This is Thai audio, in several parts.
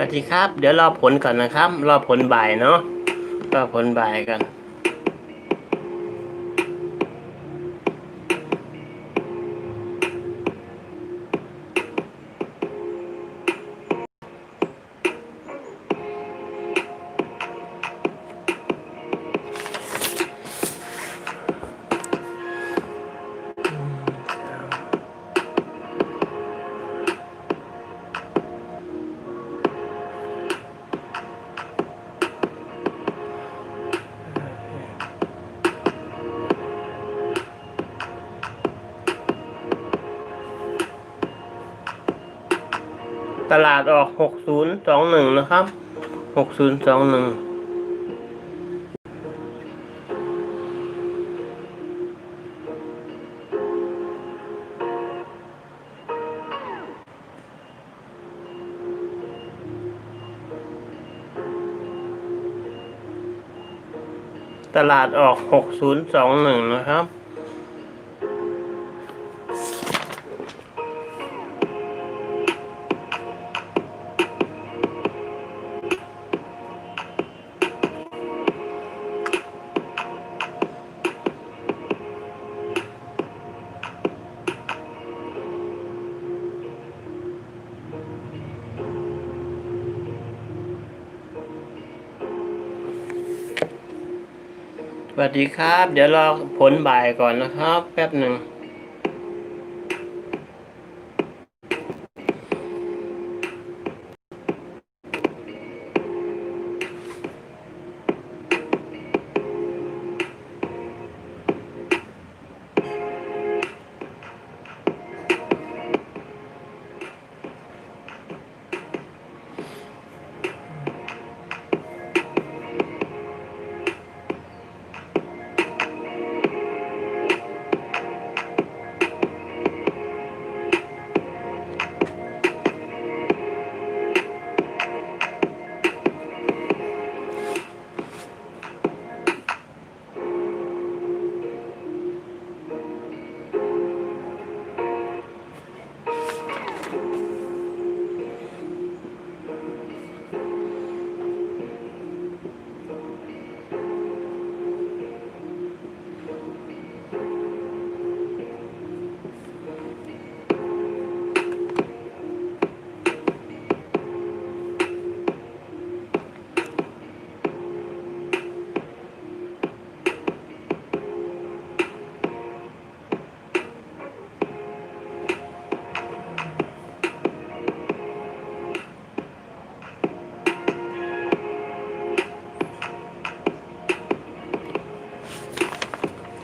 สวัสดีครับ เดี๋ยวรอผลก่อนนะครับ รอผลบ่ายเนาะรอผลบ่ายกัน ตลาดออกหกศูนย์สองหนึ่งนะครับหกศูนย์สองหนึ่งตลาดออกหกศูนย์สองหนึ่งนะครับ วัสดีครับ เดี๋ยวรอผลบ่ายก่อนนะครับ แป๊บหนึ่ง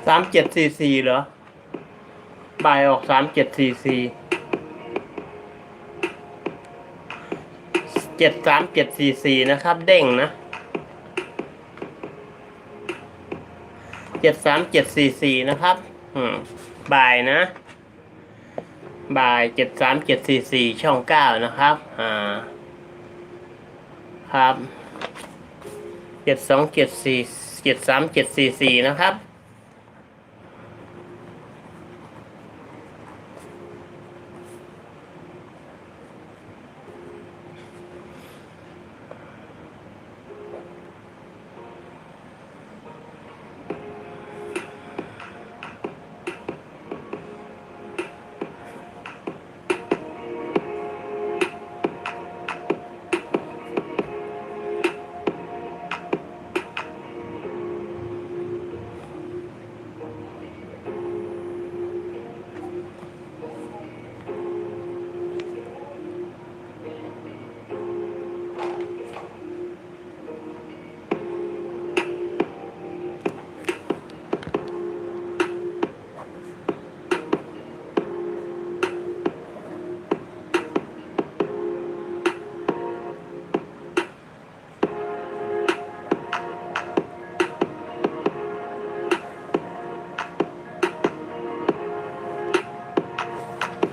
สามเจ็ดสี่สี่เหรอ บ่ายออกสามเจ็ดสี่สี่เจ็ดสามเจ็ดสี่สี่นะครับ เด้งนะเจ็ดสามเจ็ดสี่สี่นะครับ อืม บ่ายนะ บ่ายเจ็ดสามเจ็ดสี่สี่ช่องเก้านะครับ อ่า ครับเจ็ดสองเจ็ดสี่เจ็ดสามเจ็ดสี่สี่นะครับ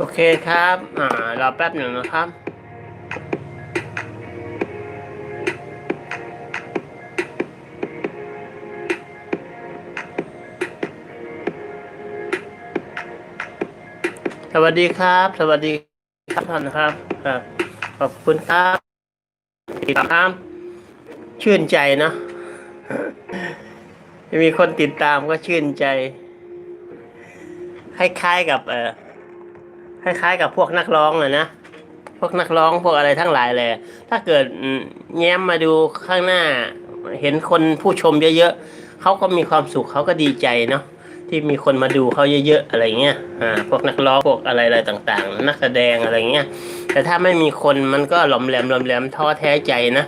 โอเคครับ อ่ารอแป๊บหนึ่งนะครับสวัสดีครับ สวัสดีครับท่านครับครับขอบคุณครับติดตาม ชื่นใจเนะ มีคนติดตามก็ชื่นใจ คล้ายๆกับเออ คล้ายๆกับพวกนักร้องเลยนะพวกนักร้องพวกอะไรทั้งหลายเลยถ้าเกิดแง้มมาดูข้างหน้า เห็นคนผู้ชมเยอะๆเขาก็มีความสุขเขาก็ดีใจเนาะที่มีคนมาดูเขาเยอะๆอะไรเงี้ยอ่าพวกนักร้องพวกอะไรอะไรต่างๆ นักแสดงอะไรเงี้ยแต่ถ้าไม่มีคนมันก็หลอมแหลมหลอมแหลมท้อแท้ใจนะ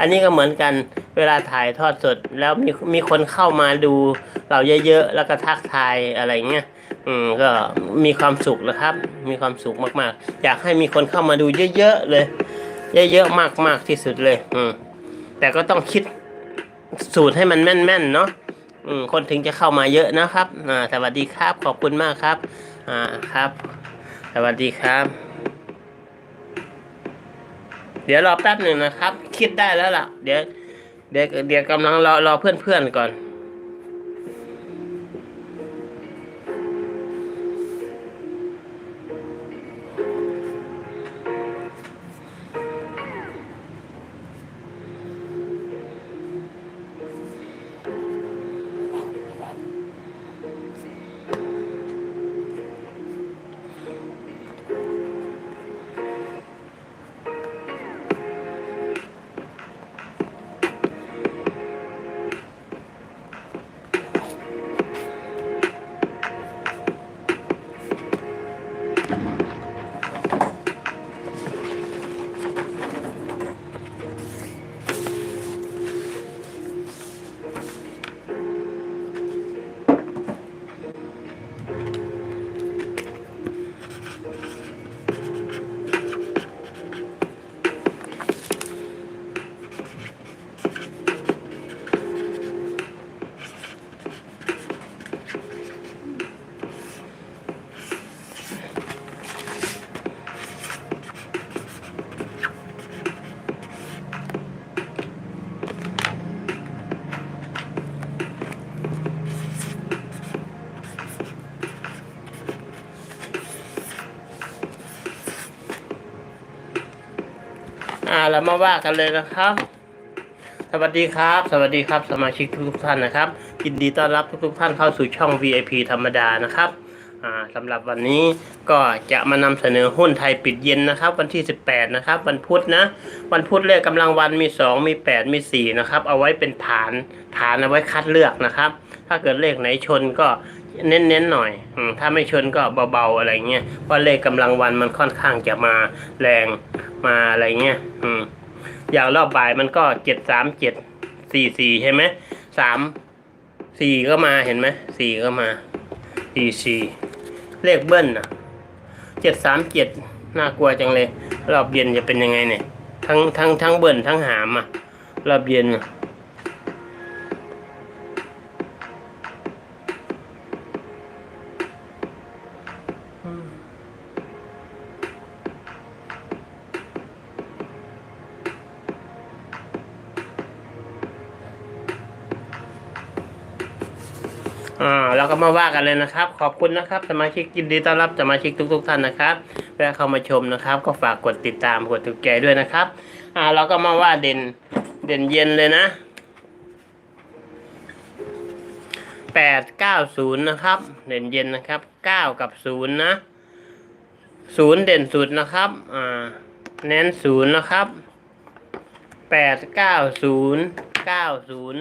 อันนี้ก็เหมือนกันเวลาถ่ายทอดสดแล้วมีมีคนเข้ามาดูเราเยอะๆแล้วก็ทักทายอะไรเงี้ย อืมก็มีความสุขนะครับ มีความสุขมากๆ อยากให้มีคนเข้ามาดูเยอะๆเลย เยอะๆมากๆที่สุดเลย อืมแต่ก็ต้องคิดสูตรให้มันแม่นๆเนาะอืมคนถึงจะเข้ามาเยอะนะครับอ่าสวัสดีครับ ขอบคุณมากครับ อ่าครับ สวัสดีครับ เดี๋ยวรอแป๊บหนึ่งนะครับ คิดได้แล้วล่ะ เดี๋ยวเดี๋ยวเดี๋ยวกำลังรอรอเพื่อนๆก่อน อ่าเรามาว่ากันเลยนะครับ สวัสดีครับ สวัสดีครับ สมาชิกทุกท่านนะครับยินดีต้อนรับทุกท่านเข้าสู่ช่อง VIP ธรรมดานะครับอ่าสำหรับวันนี้ก็จะมานำเสนอหุ้นไทยปิดเย็นนะครับ วันที่ 18 นะครับ วันพุธนะ วันพุธเลขกำลังวันมี 2 มี 8 มี 4 นะครับ เอาไว้เป็นฐานฐานเอาไว้คัดเลือกนะครับ ถ้าเกิดเลขไหนชนก็ เน้นๆหน่อยอมถ้าไม่ชนก็เบาๆอะไรเงี้ยเพราะเลขกำลังวันมันค่อนข้างจะมาแรงมาอะไรเงี้ยอืมอย่างรอบบ่ายมันก็เจ็ดสามเจ็ดสี่สี่ใช่ไหมสามสี่ก็มาเห็นไหมสี่ก็มาสี่สี่เลขเบิ้ลนะเจ็ดสามเจ็ดน่ากลัวจังเลย รอบเย็นจะเป็นยังไงเนี่ย ทั้งทั้งทั้งเบิ้ลทั้งหามอะ รอบเย็นน่ะ อ่าเราก็มาว่ากันเลยนะครับ ขอบคุณนะครับ สมาชิกยินดีต้อนรับสมาชิกทุก ๆท่านนะครับเวลาเข้ามาชมนะครับ ก็ฝากกดติดตามกดถูกใจด้วยนะครับ อ่า เราก็มาว่าเด่นเด่นเย็นเลยนะแปดเก้าศูนย์นะครับ เด่นเย็นนะครับเก้ากับศูนย์นะศูนย์เด่นสุดนะครับ อ่า เน้นศูนย์นะครับแปดเก้าศูนย์เก้าศูนย์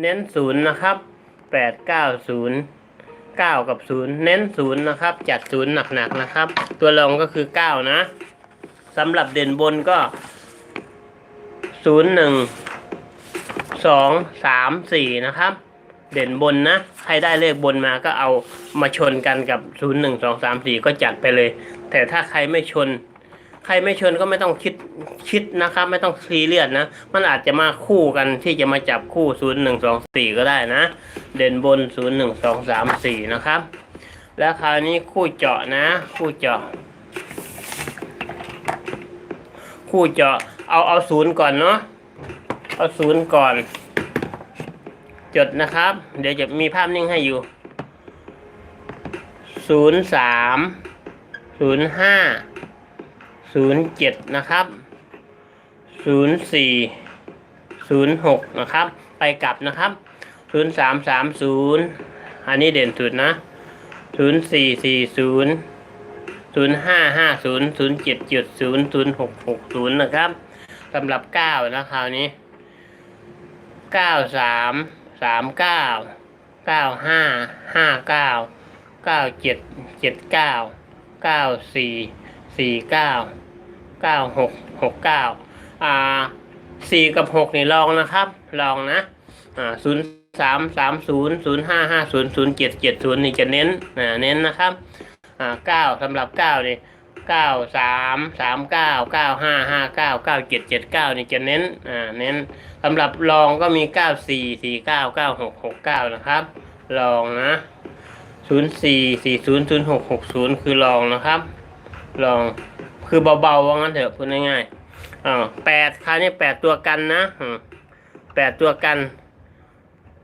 เน้นศูนย์นะครับ แปดเก้าศูนย์เก้ากับศูนย์เน้นศูนย์นะครับ จัดศูนย์หนักๆนะครับ ตัวรองก็คือเก้านะสำหรับเด่นบนก็ศูนย์หนึ่งสองสามสี่นะครับ เด่นบนนะใครได้เลขบนมาก็เอามาชนกันกับศูนย์หนึ่งสองสามสี่ก็จัดไปเลย แต่ถ้าใครไม่ชน ใครไม่ชนก็ไม่ต้องคิดคิดนะครับ ไม่ต้องซีเรียสนะ มันอาจจะมาคู่กันที่จะมาจับคู่ศูนย์หนึ่งสองสี่ก็ได้นะ เด่นบนศูนย์หนึ่งสองสามสี่นะครับ แล้วคราวนี้คู่เจาะนะ คู่เจาะ คู่เจาะเอาเอาศูนย์ก่อนเนาะเอาศูนย์ก่อน จดนะครับ เดี๋ยวจะมีภาพนิ่งให้อยู่ศูนย์สามศูนย์ห้าศูนย์เจ็ดนะครับศูนย์สี่ศูนย์หกนะครับ ไปกลับนะครับ ศูนย์สามสามศูนย์อันนี้เด่นสุดนะศูนย์สี่สี่ศูนย์ศูนย์ห้าห้าศูนย์ศูนย์เจ็ดเจ็ดศูนย์ศูนย์หกหกศูนย์นะครับสำหรับเก้านะคราวนี้เก้าสามสามเก้าเก้าห้าห้าเก้าเก้าเจ็ดเจ็ดเก้าเก้าสี่สี่เก้าเก้าหกหกเก้าอ่าสี่กับหกนี่ลองนะครับ ลองนะอ่าศูนย์ สามสามศูนย์ศูนย์ห้าห้าศูนย์ศูนย์เจ็ดเจ็ดศูนย์นี่จะเน้นอ่าเน้นนะครับอ่าเก้าสำหรับเก้านี่เก้าสามสามเก้าเก้าห้าห้าเก้าเก้าเจ็ดเจ็ดเก้านี่จะเน้นอ่าเน้นสำหรับลองก็มีเก้าสี่สี่เก้าเก้าหกหกเก้านะครับลองนะศูนย์สี่สี่ศูนย์ศูนย์หกหกศูนย์คือลองนะครับลองคือเบาๆว่างั้นเถอะพูดง่ายๆอ่าแปดคราวนี้แปดตัวกันนะแปดตัวกัน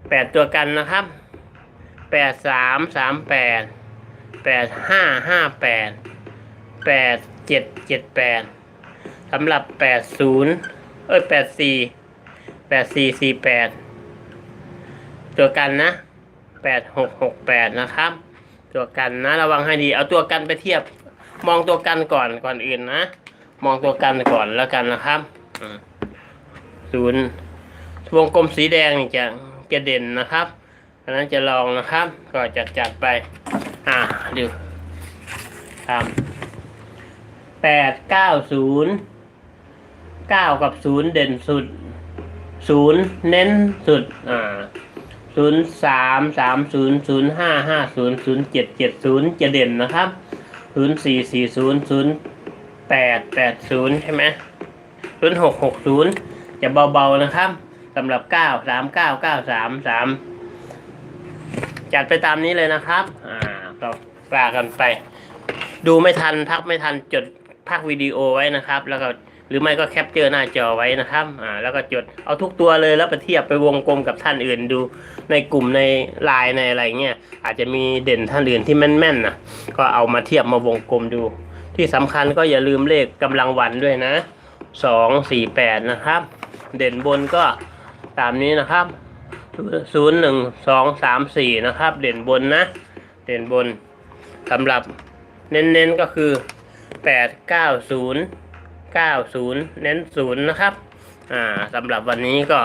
แปดตัวกันนะครับแปดสามสามแปดแปดห้าห้าแปดแปดเจ็ดเจ็ดแปดสำหรับแปดศูนย์เอ้ยแปดสี่แปดสี่สี่แปดตัวกันนะแปดหกหกแปดนะครับ ตัวกันนะระวังให้ดี เอาตัวกันไปเทียบ มองตัวกันก่อนก่อนอื่นนะ มองตัวกันก่อนแล้วกันนะครับอืมศูนย์วงกลมสีแดงนี่จะ จะเด่นนะครับอันนั้นจะลองนะครับ ก็จัดจัดไป อ่าดูครับแปดเก้าศูนย์เก้ากับศูนย์เด่นสุดศูนย์เน้นสุด อ่าศูนย์สามสามศูนย์ศูนย์ห้าห้าศูนย์ศูนย์เจ็ดเจ็ดศูนย์จะเด่นนะครับศูนย์สี่สี่ศูนย์ศูนย์แปดแปดศูนย์ใช่ไหมศูนย์หกหกศูนย์จะเบาๆนะครับ สำหรับเก้าสามเก้าเก้าสามสามจัดไปตามนี้เลยนะครับ อ่าเราลากันไป ดูไม่ทันทักไม่ทันจดภาควิดีโอไว้นะครับ แล้วก็หรือไม่ก็แคปเจอร์หน้าจอไว้นะครับ อ่า แล้วก็จดเอาทุกตัวเลยแล้วไปเทียบไปวงกลมกับท่านอื่นดู ในกลุ่มในไลน์ในอะไรเงี้ยอาจจะมีเด่นท่านอื่นที่แม่นๆนะก็เอามาเทียบมาวงกลมดู ที่สำคัญก็อย่าลืมเลขกำลังวันด้วยนะสองสี่แปดนะครับ เด่นบนก็ ตามนี้นะครับศูนย์หนึ่งสองสามสี่นะครับ เด่นบนนะ เด่นบนสำหรับเน้นๆก็คือแปดเก้าศูนย์เก้าศูนย์เน้นศูนย์นะครับ อ่าสำหรับวันนี้ก็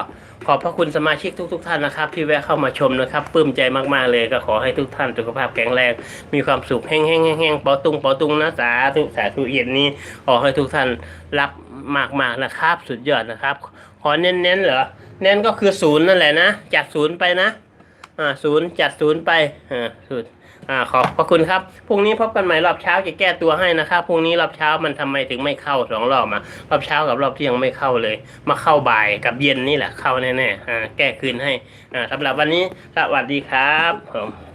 ขอบพระคุณสมาชิกทุกๆท่านนะครับ ที่แวะเข้ามาชมนะครับปลื้มใจมากๆเลยก็ขอให้ทุกท่านสุขภาพแข็งแรง มีความสุขแห้งๆแห้งๆเปาตุงเปาตุงนะสาธุสาธุเย็นนี้ขอให้ทุกท่านรับมากๆนะครับ สุดยอดนะครับ ขอเน้นๆเหรอ น้นก็คือศูนย์นั่นแหละนะจัดศูนย์ไปนะอ่าศูนย์จัดศูนย์ไปอ่าศูนย์อ่าขอบพระคุณครับพรุ่งนี้พบกันใหม่รอบเช้าจะแก้ตัวให้นะครับพรุ่งนี้รอบเช้ามันทำไมถึงไม่เข้าสองรอบอะรอบเช้ากับรอบเที่ยงไม่เข้าเลย มาเข้าบ่ายกับเย็นนี่แหละเข้าแน่ๆอ่าแก้คืนให้อ่าสำหรับวันนี้สวัสดีครับผม